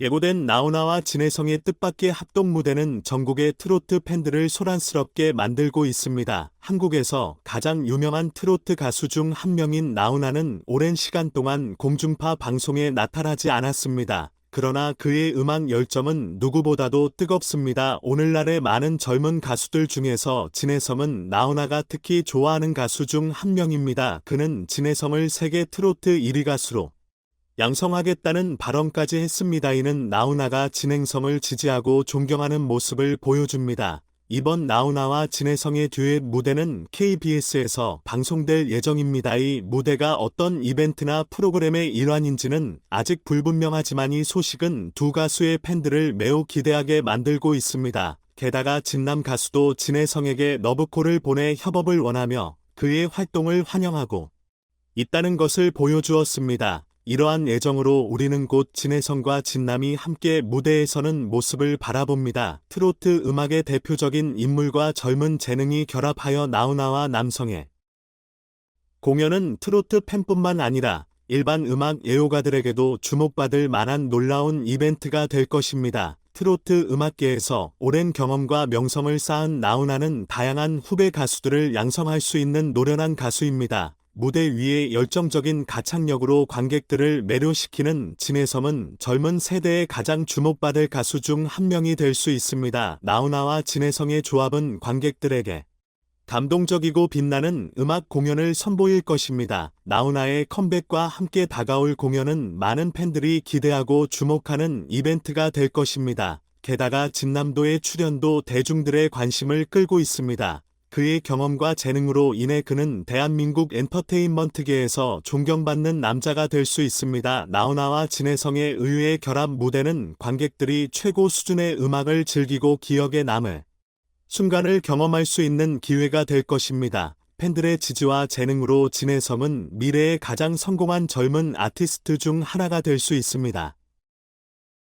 예고된 나훈아와 진혜성의 뜻밖의 합동 무대는 전국의 트로트 팬들을 소란스럽게 만들고 있습니다. 한국에서 가장 유명한 트로트 가수 중 한 명인 나훈아는 오랜 시간 동안 공중파 방송에 나타나지 않았습니다. 그러나 그의 음악 열정은 누구보다도 뜨겁습니다. 오늘날의 많은 젊은 가수들 중에서 진혜성은 나훈아가 특히 좋아하는 가수 중 한 명입니다. 그는 진혜성을 세계 트로트 1위 가수로 양성하겠다는 발언까지 했습니다. 이는 나훈아가 진행성을 지지하고 존경하는 모습을 보여줍니다. 이번 나훈아와 진혜성의 듀엣 무대는 KBS에서 방송될 예정입니다. 이 무대가 어떤 이벤트나 프로그램의 일환인지는 아직 불분명하지만 이 소식은 두 가수의 팬들을 매우 기대하게 만들고 있습니다. 게다가 진남 가수도 진혜성에게 러브콜을 보내 협업을 원하며 그의 활동을 환영하고 있다는 것을 보여주었습니다. 이러한 예정으로 우리는 곧 진혜성과 진남이 함께 무대에 서는 모습을 바라봅니다. 트로트 음악의 대표적인 인물과 젊은 재능이 결합하여 나훈아와 남성의 공연은 트로트 팬뿐만 아니라 일반 음악 애호가들에게도 주목받을 만한 놀라운 이벤트가 될 것입니다. 트로트 음악계에서 오랜 경험과 명성을 쌓은 나훈아는 다양한 후배 가수들을 양성할 수 있는 노련한 가수입니다. 무대 위에 열정적인 가창력으로 관객들을 매료시키는 진혜성은 젊은 세대의 가장 주목받을 가수 중 한 명이 될 수 있습니다. 나훈아와 진혜성의 조합은 관객들에게 감동적이고 빛나는 음악 공연을 선보일 것입니다. 나훈아의 컴백과 함께 다가올 공연은 많은 팬들이 기대하고 주목하는 이벤트가 될 것입니다. 게다가 진남도의 출연도 대중들의 관심을 끌고 있습니다. 그의 경험과 재능으로 인해 그는 대한민국 엔터테인먼트계에서 존경받는 남자가 될 수 있습니다. 나훈아와 진혜성의 의외의 결합 무대는 관객들이 최고 수준의 음악을 즐기고 기억에 남을 순간을 경험할 수 있는 기회가 될 것입니다. 팬들의 지지와 재능으로 진혜성은 미래의 가장 성공한 젊은 아티스트 중 하나가 될 수 있습니다.